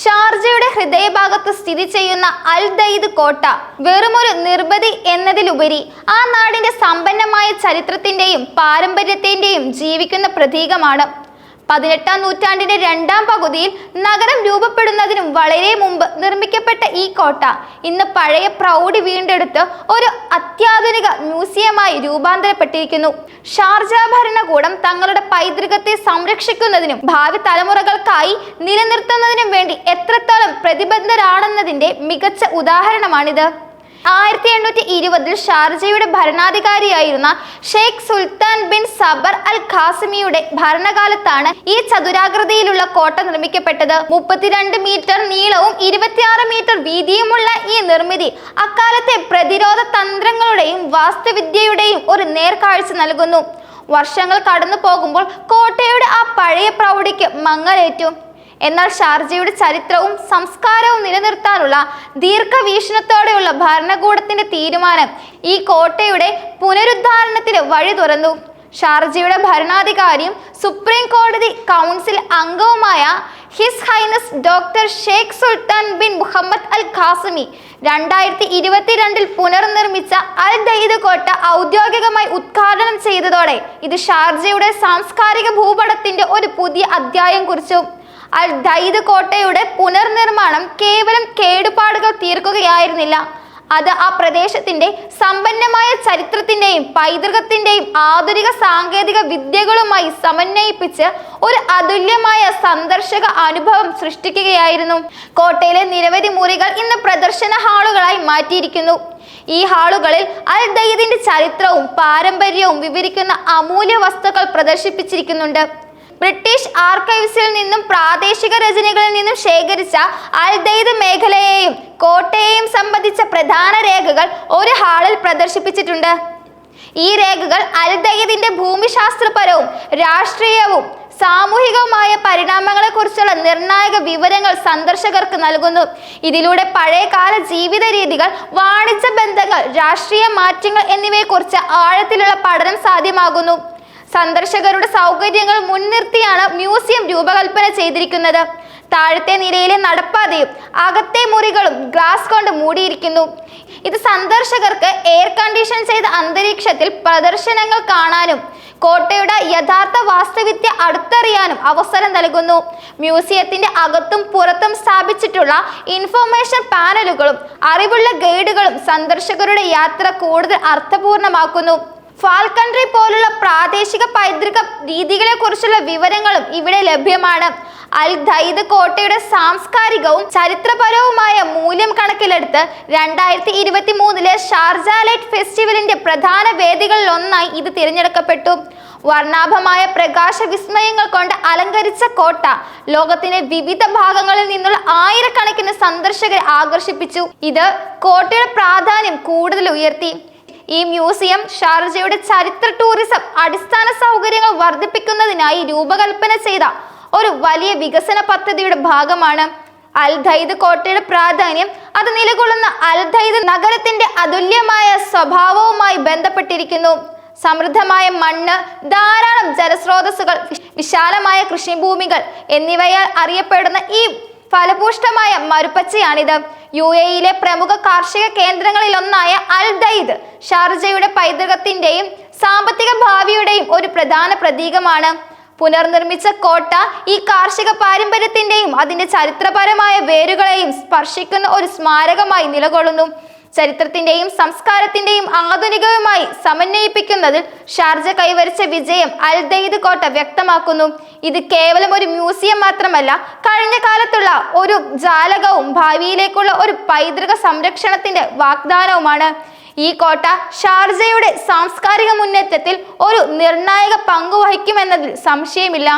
ഷാർജയുടെ ഹൃദയഭാഗത്ത് സ്ഥിതി ചെയ്യുന്ന അൽ ദയ്ദ് കോട്ട വെറുമൊരു നിർബതി എന്നതിലുപരി ആ നാടിന്റെ സമ്പന്നമായ ചരിത്രത്തിന്റെയും പാരമ്പര്യത്തിന്റെയും ജീവിക്കുന്ന പ്രതീകമാണ്. പതിനെട്ടാം നൂറ്റാണ്ടിന്റെ രണ്ടാം പകുതിയിൽ നഗരം രൂപപ്പെടുന്നതിനും വളരെ മുമ്പ് നിർമ്മിക്കപ്പെട്ട ഈ കോട്ട. ഇന്ന് പഴയ പ്രൗഢി വീണ്ടെടുത്ത് ഒരു അത്യാധുനിക മ്യൂസിയമായി രൂപാന്തരപ്പെട്ടിരിക്കുന്നു. ഷാർജ ഭരണകൂടം തങ്ങളുടെ പൈതൃകത്തെ സംരക്ഷിക്കുന്നതിനും ഭാവി തലമുറകൾക്കായി നിലനിർത്തുന്നതിനും വേണ്ടി എത്രത്തോളം പ്രതിബദ്ധരാണെന്നതിന്റെ മികച്ച ഉദാഹരണമാണിത്. ആയിരത്തി എണ്ണൂറ്റി ഇരുപതിൽ ഷാർജയുടെ ഭരണാധികാരിയായിരുന്ന ഷെയ്ഖ് സുൽത്താൻ ബിൻ സബർ അൽ ഖാസിമിയുടെ ഭരണകാലത്താണ് ഈ ചതുരാകൃതിയിലുള്ള കോട്ട നിർമ്മിക്കപ്പെട്ടത്. മുപ്പത്തിരണ്ട് മീറ്റർ നീളവും ഇരുപത്തിയാറ് മീറ്റർ വീതിയുമുള്ള ഈ നിർമ്മിതി അക്കാലത്തെ പ്രതിരോധ തന്ത്രങ്ങളുടെയും വാസ്തുവിദ്യയുടെയും ഒരു നേർക്കാഴ്ച നൽകുന്നു. വർഷങ്ങൾ കടന്നു പോകുമ്പോൾ കോട്ടയുടെ ആ പഴയ പ്രൗഢിക്ക് മങ്ങലേറ്റു. എന്നാൽ ഷാർജയുടെ ചരിത്രവും സംസ്കാരവും നിലനിർത്താനുള്ള ദീർഘവീക്ഷണത്തോടെയുള്ള ഭരണകൂടത്തിന്റെ തീരുമാനം ഈ കോട്ടയുടെ പുനരുദ്ധാരണത്തിന് വഴി തുറന്നു. ഷാർജയുടെ ഭരണാധികാരിയും സുപ്രീം കോടതി കൗൺസിൽ അംഗവുമായ his highness doctor Sheikh Sultan bin Muhammad Al Qasimi രണ്ടായിരത്തി ഇരുപത്തിരണ്ടിൽ പുനർനിർമ്മിച്ച അൽ ദൈദ് കോട്ട ഔദ്യോഗികമായി ഉദ്ഘാടനം ചെയ്തതോടെ ഇത് ഷാർജയുടെ സാംസ്കാരിക ഭൂപടത്തിന്റെ ഒരു പുതിയ അധ്യായം കുറിച്ചു. അൽ കോട്ടയുടെ പുനർനിർമ്മാണം കേവലം കേടുപാടുകൾ തീർക്കുകയായിരുന്നില്ല. അത് ആ പ്രദേശത്തിന്റെ സമ്പന്നമായ ചരിത്രത്തിന്റെയും പൈതൃകത്തിന്റെയും ആധുനിക സാങ്കേതിക വിദ്യകളുമായി സമന്വയിപ്പിച്ച് ഒരു അതുല്യമായ സന്ദർശക അനുഭവം സൃഷ്ടിക്കുകയായിരുന്നു. കോട്ടയിലെ നിരവധി മുറികൾ ഇന്ന് പ്രദർശന ഹാളുകളായി മാറ്റിയിരിക്കുന്നു. ഈ ഹാളുകളിൽ അൽ ദയ്ദിന്റെ ചരിത്രവും പാരമ്പര്യവും വിവരിക്കുന്ന അമൂല്യ വസ്തുക്കൾ പ്രദർശിപ്പിച്ചിരിക്കുന്നുണ്ട്. ബ്രിട്ടീഷ് ആർക്കൈവ്സിൽ നിന്നും പ്രാദേശിക രചനകളിൽ നിന്നും ശേഖരിച്ച അൽദൈദ് മേഖലയെയും കോട്ടയെയും സംബന്ധിച്ച പ്രധാന രേഖകൾ ഒരു ഹാളിൽ പ്രദർശിപ്പിച്ചിട്ടുണ്ട്. ഈ രേഖകൾ അൽദൈദിന്റെ ഭൂമിശാസ്ത്രപരവും രാഷ്ട്രീയവും സാമൂഹികവുമായ പരിണാമങ്ങളെക്കുറിച്ചുള്ള നിർണായക വിവരങ്ങൾ സന്ദർശകർക്ക് നൽകുന്നു. ഇതിലൂടെ പഴയകാല ജീവിത രീതികൾ വാണിജ്യ ബന്ധങ്ങൾ രാഷ്ട്രീയ മാറ്റങ്ങൾ എന്നിവയെക്കുറിച്ച് ആഴത്തിലുള്ള പഠനം സാധ്യമാകുന്നു. സന്ദർശകരുടെ സൗകര്യങ്ങൾ മുൻനിർത്തിയാണ് മ്യൂസിയം രൂപകൽപ്പന ചെയ്തിരിക്കുന്നത്. താഴത്തെ നിലയിലെ നടപ്പാതയും അകത്തെ മുറികളും ഗ്ലാസ് കൊണ്ട് മൂടിയിരിക്കുന്നു. ഇത് സന്ദർശകർക്ക് എയർ കണ്ടീഷൻ ചെയ്ത അന്തരീക്ഷത്തിൽ പ്രദർശനങ്ങൾ കാണാനും കോട്ടയുടെ യഥാർത്ഥ വാസ്തുവിദ്യ അടുത്തറിയാനും അവസരം നൽകുന്നു. മ്യൂസിയത്തിന്റെ അകത്തും പുറത്തും സ്ഥാപിച്ചിട്ടുള്ള ഇൻഫോർമേഷൻ പാനലുകളും അറിവുള്ള ഗൈഡുകളും സന്ദർശകരുടെ യാത്ര കൂടുതൽ അർത്ഥപൂർണമാക്കുന്നു. ഫാൽക്കൺട്രി പോലുള്ള പ്രാദേശിക പൈതൃക രീതികളെ കുറിച്ചുള്ള വിവരങ്ങളും ഇവിടെ ലഭ്യമാണ്. അൽ ദൈദ് കോട്ടയുടെ സാംസ്കാരികവും ചരിത്രപരവുമായ മൂല്യം കണക്കിലെടുത്ത് രണ്ടായിരത്തി ഇരുപത്തി മൂന്നിലെ ഷാർജ ലൈറ്റ് ഫെസ്റ്റിവലിന്റെ പ്രധാന വേദികളിൽ ഒന്നായി ഇത് തിരഞ്ഞെടുക്കപ്പെട്ടു. വർണാഭമായ പ്രകാശ വിസ്മയങ്ങൾ കൊണ്ട് അലങ്കരിച്ച കോട്ട ലോകത്തിന്റെ വിവിധ ഭാഗങ്ങളിൽ നിന്നുള്ള ആയിരക്കണക്കിന് സന്ദർശകരെ ആകർഷിപ്പിച്ചു. ഇത് കോട്ടയുടെ പ്രാധാന്യം കൂടുതൽ ഉയർത്തി. ഈ മ്യൂസിയം ഷാർജയുടെ ചരിത്ര ടൂറിസം അടിസ്ഥാന സൗകര്യങ്ങൾ വർദ്ധിപ്പിക്കുന്നതിനായി രൂപകൽപ്പന ചെയ്ത ഒരു വലിയ വികസന പദ്ധതിയുടെ ഭാഗമാണ് അൽ ദൈദ് കോട്ടയുടെ പ്രാധാന്യം. അത് നിലകൊള്ളുന്ന അൽ ദൈദ് നഗരത്തിന്റെ അതുല്യമായ സ്വഭാവവുമായി ബന്ധപ്പെട്ടിരിക്കുന്നു. സമൃദ്ധമായ മണ്ണ് ധാരാളം ജലസ്രോതസ്സുകൾ വിശാലമായ കൃഷിഭൂമികൾ എന്നിവയാൽ അറിയപ്പെടുന്ന ഈ ഫലപുഷ്ടമായ മരുപ്പച്ചയാണിത്. യു എയിലെ പ്രമുഖ കാർഷിക കേന്ദ്രങ്ങളിലൊന്നായ അൽ ദൈദ് ഷാർജയുടെ പൈതൃകത്തിന്റെയും സാമ്പത്തിക ഭാവിയുടെയും ഒരു പ്രധാന പ്രതീകമാണ്. പുനർനിർമ്മിച്ച കോട്ട ഈ കാർഷിക പാരമ്പര്യത്തിന്റെയും അതിന്റെ ചരിത്രപരമായ വേരുകളെയും സ്പർശിക്കുന്ന ഒരു സ്മാരകമായി നിലകൊള്ളുന്നു. ചരിത്രത്തിന്റെയും സംസ്കാരത്തിന്റെയും ആധുനികവുമായി സമന്വയിപ്പിക്കുന്നതിൽ ഷാർജ കൈവരിച്ച വിജയം അൽ കോട്ട വ്യക്തമാക്കുന്നു. ഇത് കേവലം ഒരു മ്യൂസിയം മാത്രമല്ല കഴിഞ്ഞ കാലത്തുള്ള ഒരു ജാലകവും ഭാവിയിലേക്കുള്ള ഒരു പൈതൃക സംരക്ഷണത്തിന്റെ വാഗ്ദാനവുമാണ്. ഈ കോട്ട ഷാർജയുടെ സാംസ്കാരിക മുന്നേറ്റത്തിൽ ഒരു നിർണായക പങ്കുവഹിക്കുമെന്നതിൽ സംശയമില്ല.